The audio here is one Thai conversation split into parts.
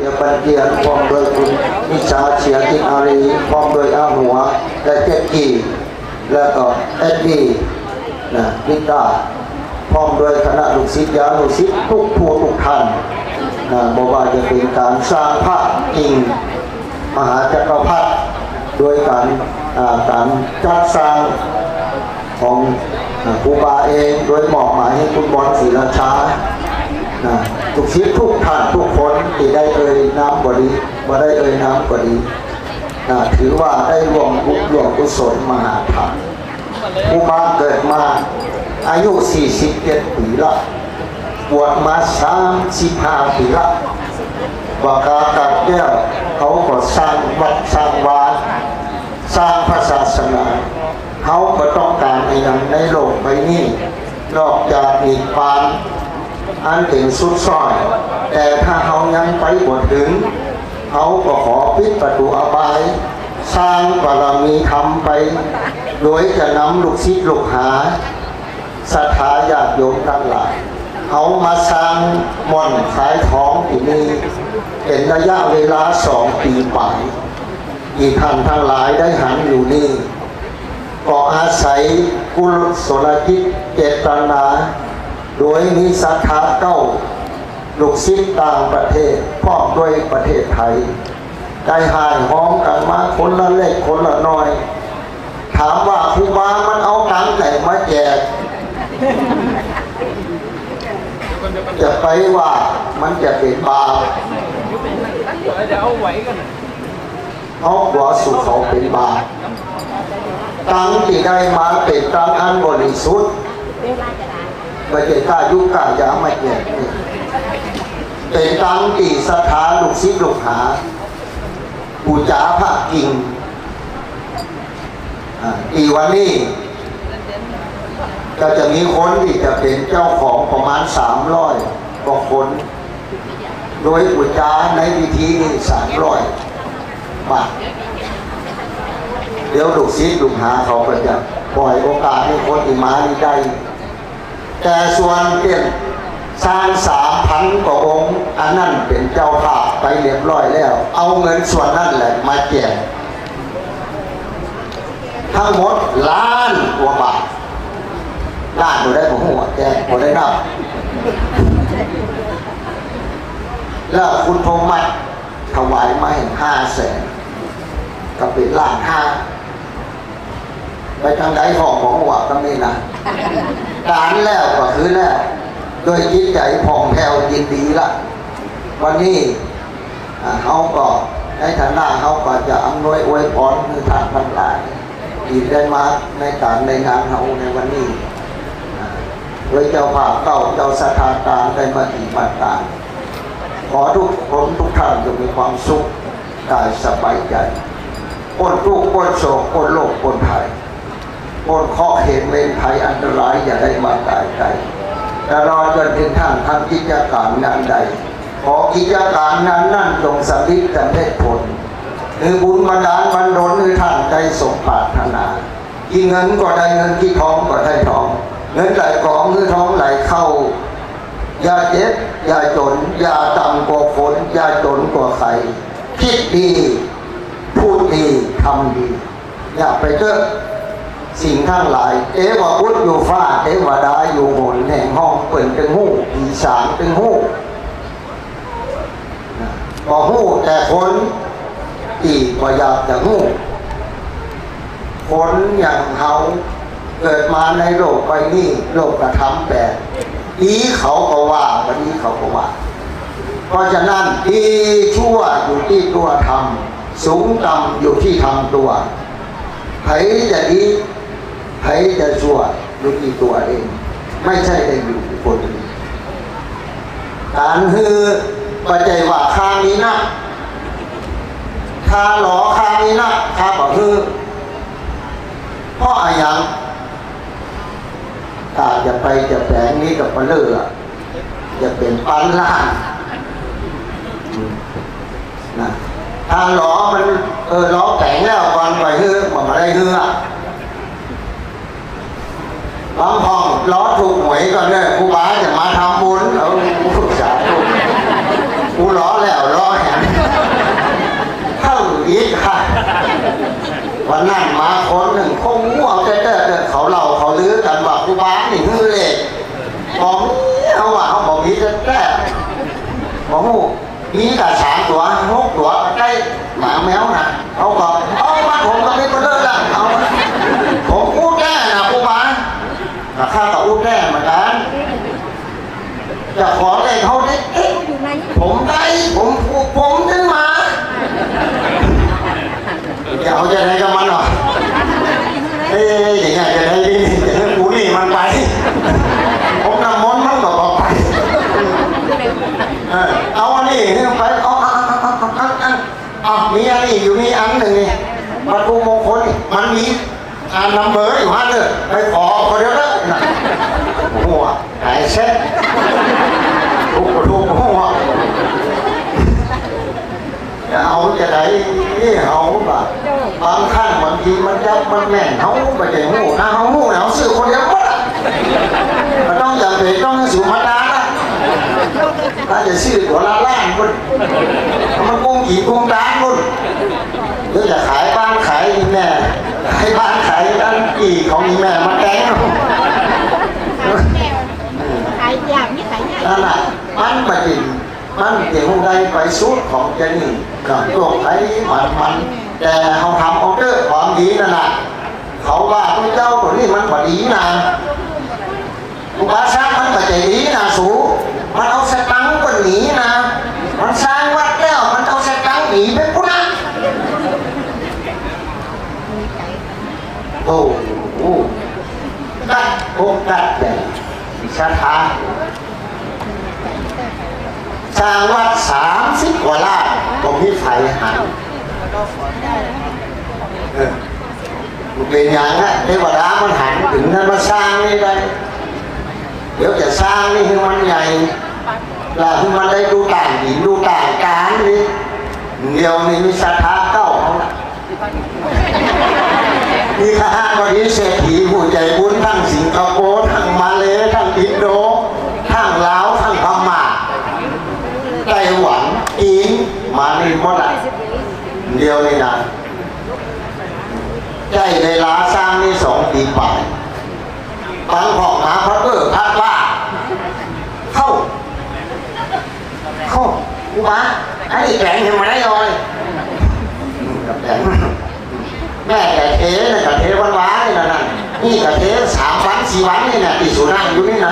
เดียบันเกียนพร้อมโดยคุณนิชาเฉียกินอารีพร้อมโดยอาหัว และเจ็ดกีแล้วก็เอ็ดดี้นะนิตาพร้อมโดยคณะลูกศิษย์ยาลูกศิษย์ทุกผู้ทุกท่านนะบอกว่าจะเป็นการสร้างภาพจริงมหาจักรพรรดิโดยการการจัดสร้างของครูบาเองโดยมอบหมายให้คุณบอลศรีราชา นะทุกชีวิตทุกท่านทุกคนที่ได้เอ่ยน้ำก็ดีมาได้เอ่ยน้ำก็ดีนะถือว่าได้รวมบุญรวมกุศลมหาธรรมครูบาเกิดมาอายุ 47 ปีละบวชมา 35 ปีละวากากัดแก้วเขาก็สร้างวัดสร้างวานสร้างพระศาสนาเขาก็ต้องการอย่างในโลกใบนี้ นอกจากนิพพาน อันเป็นสุดซอย แต่ถ้าเขายังไปบ่ถึงเขาก็ขอปิดประตูอบาย สร้างบารมีทำไป โดยจะนำลูกศิษย์ลูกหาศรัทธาญาติโยมทั้งหลายเขามาสร้างม่อนขายของที่นี่เป็นระยะเวลาสองปีป่ายอีกท่านทั้งหลายได้หันอยู่นี่ก็อาศัยกุศลจิตเจตนา โดยมีศรัทธาเก้าลูกศิษย์ต่างประเทศพร้อมด้วยประเทศไทยได้หายห้อมกันมาคนละเล็กคนละน้อย ถามว่าครูบามันเอาตังค์ไหนมาแจกจะไปว่ามันจะเป็นบาปเดี๋ยวเอาไว้กัวสุขเขาเป็นบาปตังค์ที่ได้มาเป็นตังค์อันบริสุทธิ์ ไม่ใช่กล้ายุกกล้ายาไม่แย่นี่เป็นตังค์ที่สถานลูกศิษย์ลูกหาปูจาพระกิ่งอีวันนี้ก็จะมีคนที่จะเป็นเจ้าของประมาณสามร้อยกว่าคน โดยอุจาในวิธีนี้สามร้อยบาทเดี๋ยวลูกศิษย์ลูกหาเขาก็จะปล่อยโอกาสให้คนที่มานี่ได้ แต่ส่วนเปี่ยนสร้างสามพันกว่าองค์อันนั้นเป็นเจ้าภาพไปเรียบร้อยแล้ว เอาเงินส่วนนั้นแหละมาแจกทั้งหมดล้านกว่าบาทล้านบ่ได้ผมหัวแกบ่ได้นับแล้วคุณโทมัสถวายมาเห็นห้าแสนก็เป็นล้านห้า ไปทางใดของของหัวก็ไม่นะการแล้วก็คือแล้วโดยจิตใจผ่องแผ้วยินดีละ วันนี้เขาก็ในฐานะเขาก็จะอำนวยอวยพรคือทางทั้งหลายที่ได้มาในการในงานเขาในวันนี้โดยเจ้าภาพเก่าเจ้าสถานการได้มาฏิบัติการขอทุกคนทุกท่านจงมีความสุขกายสบายใจพ้นทุกข์พ้นโศกพ้นโลกพ้นภ พ้นข้อเหตุเวรภัยอันตรายอย่าได้มากายใจแต่รอจนถึงท่านทำกิจการงานใด ขอกิจการนั้นนั่นจงสำเร็จสำเร็จผลคือบุญบันดาลบันดลคือท่านใจสมปรารถนากี่เงินก็ได้เงินกี่ทองก็ได้ทอง เงินไหลกองเงินทองไหลเข้า อย่าเจ็บอย่าจน อย่าต่ำกว่าคนอย่าจนกว่าใครคิดดี พูดดีทำดี อย่าไปเจอ สิ่งทั้งหลาย เอวาพุทธอยู่ฟ้าเอวดาอยู่บนแห่งห้องเปิดเป็นหูอีสานเป็นหูนะบ่หูแต่คนอีกว่าอยากจะหูคนอย่างเขาเกิดมาในโลกใบนี้โลกกระทำแบบดีเขาก็ว่าวันนี้เขาก็ว่า เพราะฉะนั้นดีชั่วอยู่ที่ตัวทำสูงต่ำอยู่ที่ทำตัวใครจะดี ใครจะชั่วอยู่ที่ตัวเอง ไม่ใช่ได้อยู่คนการฮือปัจจัยว่าข้างนี้นะข้าหลอข้างนี้นะข้าบอกฮือเพราะอะไรอย่างถ้าจะไปจะแปลงนี้กับปลาเลือจะเป็นปันล่างนะถ้าล้อมันเออล้อแข็งแล้วก่อนไปเฮือมันมาได้เฮือ บางห้องล้อถูกหวยก็เนี่ยกูบ้าจะมาทำบุญเอากูสาธุกูล้อแล้วล้อแหมเท่าอีกค่ะวันนั้นมาคนหนึ่งคงง่วงเต้อเขาเล่าเขาลื้อกันว่ากูบ้าหนีมือเล็กบอกเขาว่าเขาบอกมีแต่แต่บอกหูมีแต่สามตัวหกตัวใกล้หมาแมวนะเขาก็เอามาผมก็ไม่เป็นเลิกละเอา แน่เหมือนกันจะขอแต่เขาได้เอ๊ะผมได้ผมผมขึ้นมาจะเอาจะไหนกับมันหรอเอ๊ยอย่างเงี้ยจะได้ดีกูนี่มันไปผมนำมนต์มันก็บอกไปเอาอันนี้ไปเอาเอาเอาเอามีอันนี้อยู่มีอันหนึ่งนี่มาดูมงคลมันมี อันนัมเบอร์อยู่ฮะเลยไปขอคนเดียวนะน่ะหัวหายเซ็ตลูกลูกหัวเอาจะไหนเอาบ่ะบางครั้งบางทีมันจับมันแม่นเขาไปใจหูนะเขาหูนะเขาซื้อคนเดียวก็ได้มันต้องอย่าเป็นต้องสูงมาดานะถ้าจะซื้อตัวละล้านคนมันกุ้งกี่กุ้งด้านคนหรือจะขายบ้านขายแม่ ขายบ้านขายด้านกี่ของอีแม่มาแกงขายยากนี่ขายยากนั่นแหละมันมาจินมันเกี่ยวใดไปสูตรของเจนี่กับตัวไอ้มันมันแต่เขาทำออเดอร์ความดีนั่นแหละเขาว่าพระเจ้าตัวนี้มันพอดีนะอุปาสกมันก็ใจดีนะสูมันเอาสตังค์ก็หนีนะ มันสร้างวัดแล้วมันเอาสตังค์หนีไปพุนะโอ้โห กัดโอ้กัดเลยชาทาสร้างวัดสามสิบกว่าล้านผมมีไฟหันเออมันเป็นอย่างนั้นเทวดามันหันถึงนั้นมาสร้างนี่ได้เดี๋ยวจะสร้างนี่ให้มันใหญ่แล้วให้มันได้ดูต่างหินดูต่างการนี่เดียวนี่มีศรัทธาเก้าเขาละมีข้าวบดีเศรษฐีผู้ใจบุญ cú bá ấy thì chạy thì mà đấy rồi gặp đẹp mẹ cả thế là cả thế văn hóa này là này như cả thế sám bán xí bán này là tỷ số năng đúng đấy nè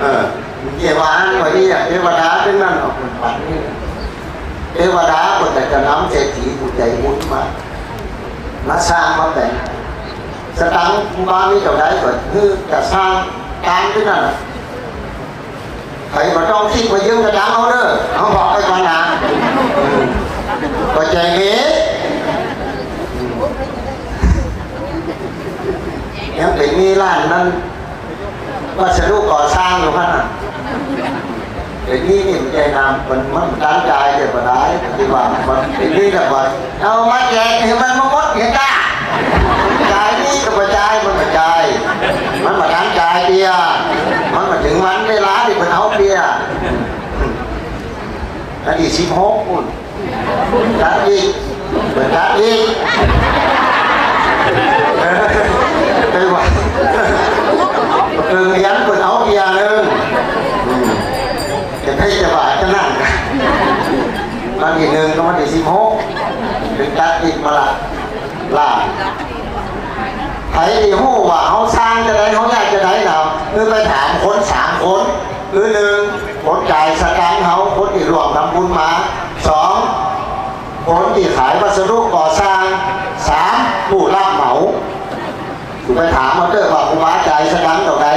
เออเทวานกว่านี้อะเทวดาเป็นนั่นออกคนปันนี่เทวดาคนแต่จะน้ำเศรษฐีผู้ใจบุญมามาสร้างมาแต่งสตังค์บ้านนี้เท่าไรก็คือจะสร้าง tan tức là thầy mà trong khi mà dương là đáng hơn nữa nó bỏ cái con nạn và chạy ghế. Em phải nghi là nên và sẽ lúc có sang rồi hắn à để nghi niệm chạy làm mình mất tán trai để mà đái thì bảo mình để nghi là vậy đâu mất chạy thì mình không mất cái ta. เดีย มันมาถึงวันเวลาที่มันเอาเดียอันนี้สิบหกคุณตัดอีกเปิดตัดอีกเออไปว่าเออยันคนเอาอียหนึ่งจะให้จะบาดจะนั่งมันอีกหนึ่งก็มันอีกสิบหกเป็นตัดอีกมาละล่าใครดีหู้ว่าเขาสร้างจะได้เขาอยากจะได้เราคือไปถามคนสามคนคือหนึ่งคนจ่ายสตางค์เขาคนที่รวมทำบุญมาสองคนที่ขายวัสดุก่อสร้างสามผู้รับเหมา คุณไปถามมันเด้อว่าคุณว้าใจสตังค์เท่าไหร่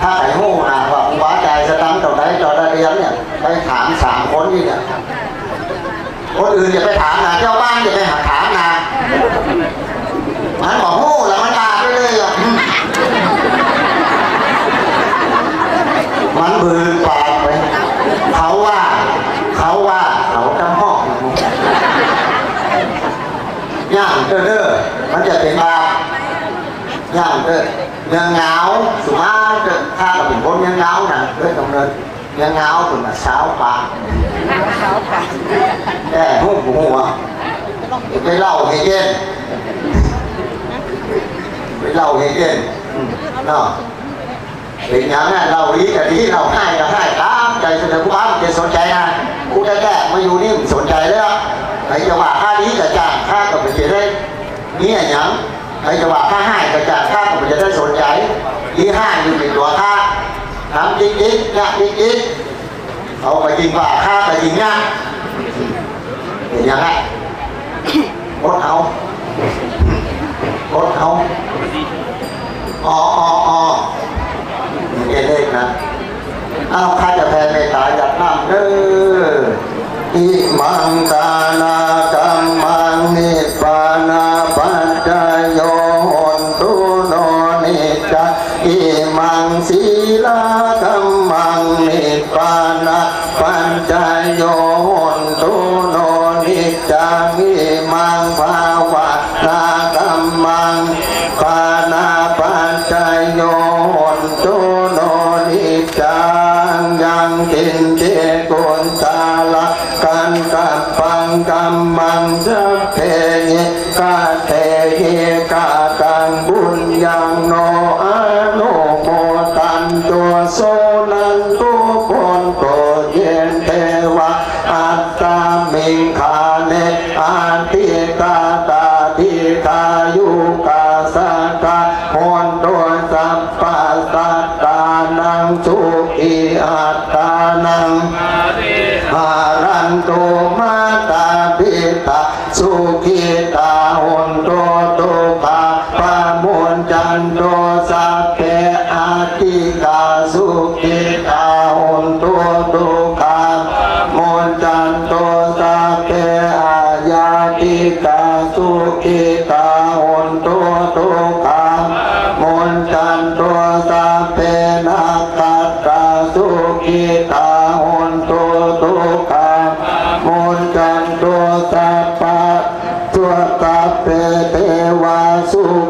ถ้าไอ้หู้นะว่าคุณว้าใจสตังค์เท่าไหร่จอดเรียนเนี่ยไปถาม สามคนนี่เนี่ยคนอื่นอย่าไปถามนะเจ้าบ้านอย่าไปหาถามนะมันบอกหู้แล้วมันด่าไปเลยอะมันบืนปากไปเขาว่าเขาว่าเขาจำห้องย่างเด้อเด้อมันจะเป็นบาปย่างเด้อยังเงาสุมาถ้าเราเป็นคนยังเงานะเด้อกำเนิดยังเงาถึงมาสาวปาก แก่พวกหัวไปเล่าให้เย็นไปเล่าให้เย็นเนาะเป็นอย่างนั้นเราดีกับดีเราให้ก็ให้ตามใจสนใจกูอ้ามจะสนใจนะกูได้แก่มาอยู่นี่สนใจแล้วไอ้จังหวะค่าดีกับจ่างค่ากับมันจะได้นี่อย่างไอ้จังหวะค่าให้กับจ่างค่ากับมันจะได้สนใจนี่ห้าอยู่เป็นตัวค่าทำจริงๆนะจริงๆ เอาไปจริงว่าข้าไปจริงนะเห็นยังไงรถเขารถเขาอ๋ออ๋ออ๋อเอเลขนะเอาข้าจะแพ้ในตาอยากน้ำเอออิมังตานากัมมังนิปา ปานะปัญจโยนตุโนนิจามีมังภา ตัตตานังสุขีอัตตานังหารันตุมา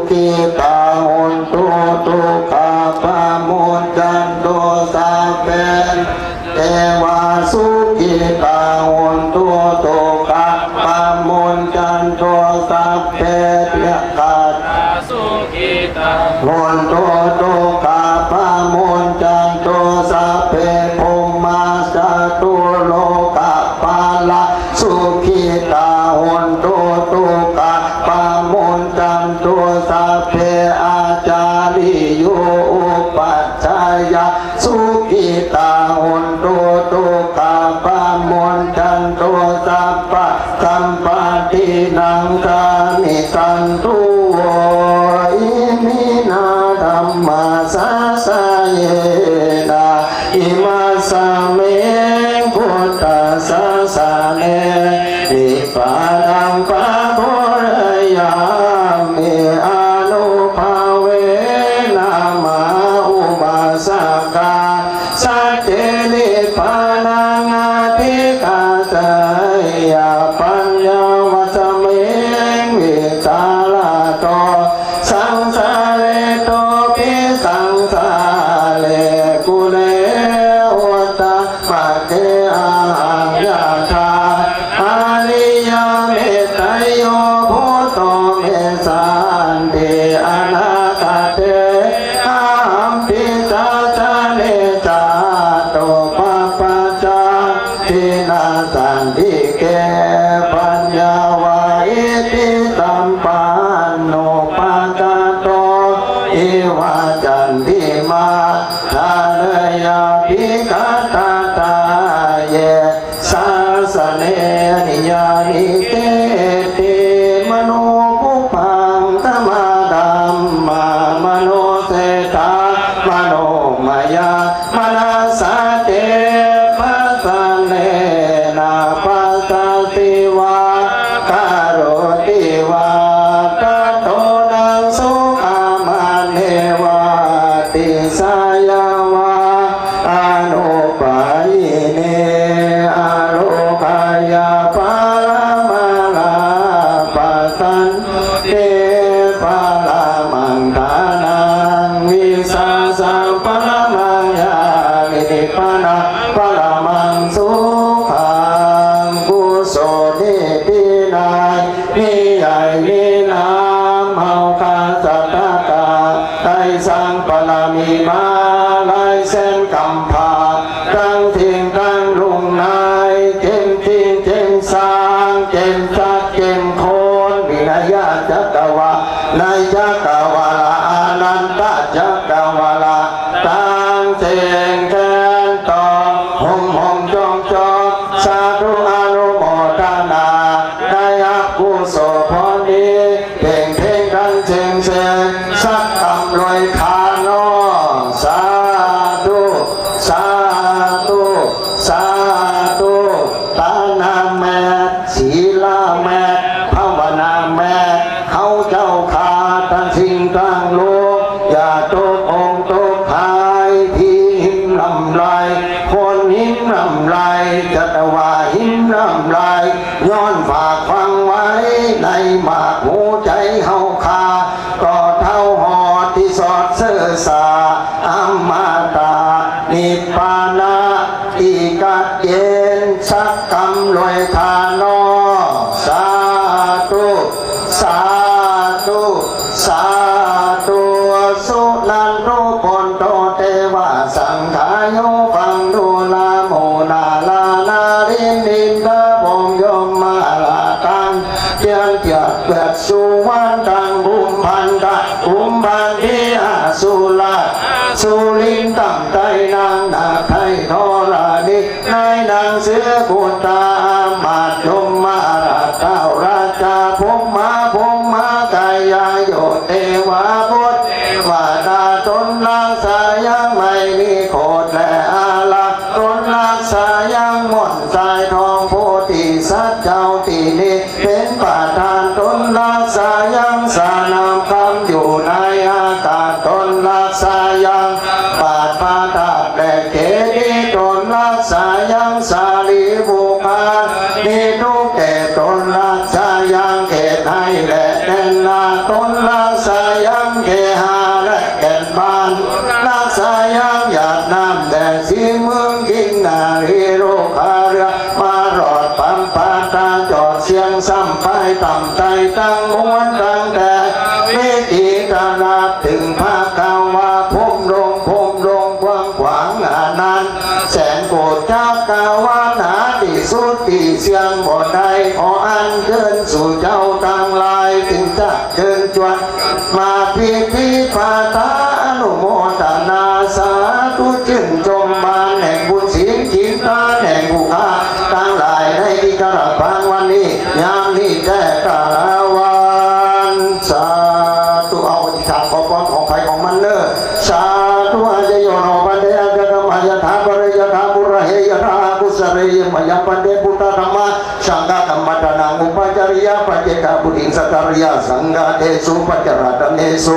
bye. untuk ne ni ya ni te นิพานะอิกาเย็นสักคำลอยทา ตั้งใจตั้ง सकर्या संगादेशु पचरतमेशु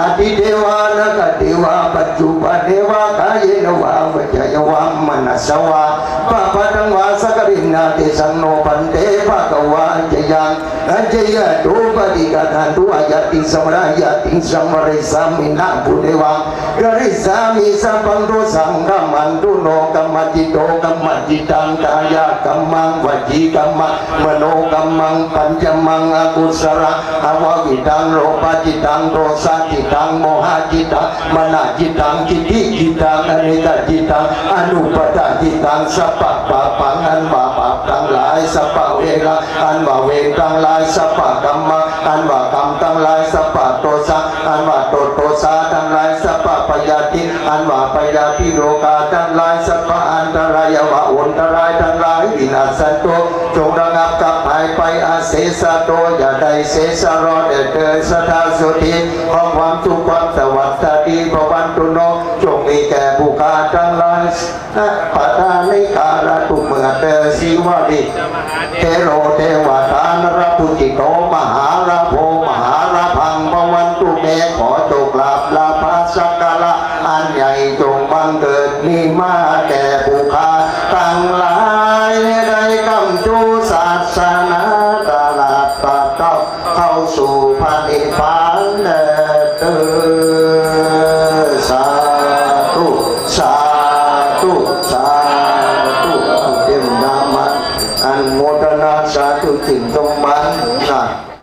आदिदेवानक देवा पज्जुप देवा कायेन वा वचय वा मनस वा पापदं वा सकरिन्नाते सन्नोपन्ते भगवा जयां अजय दोपदि गधन्तु अयति समरायति समरिसामि नाभुदेवा गरिसामि सम्बन्धो सङ्गमन्तु नो गमजितो गमजितां काया गम्मां वजी गम्मा मनो गम्मां पञ्चमं अगु สระอาวะวิตังโลภะจิตังโทสะจิตังโมหะจิตังมนะจิตังจิติจิตังอนิจจิตังอนุปตะจิตังสัพพะปะปังอันบาปะทั้งหลายสัพพเวระอันว่าเวรทั้งหลายสัพพกรรมอันว่ากรรมทั้งหลายสัพพโทสะอันว่าโทโทสะทั้งหลายสัพพปยาติอันว่าปยาติโลกาทั้งหลายสัพพอันตรายวะอุนตรายทั้งหลายวินาศโตจงระงับกับหายไปอาเสสะโต ไดเสสรอดเดินสทาสุธีขอความสุขความสวัสดีพระวันตุโนจงมีแก่บุคคลทั้งหลายนะปัตานิกาละตุเมื่อเตสิวะดิเทโรเทวทานรพุจิโตมหาราโพ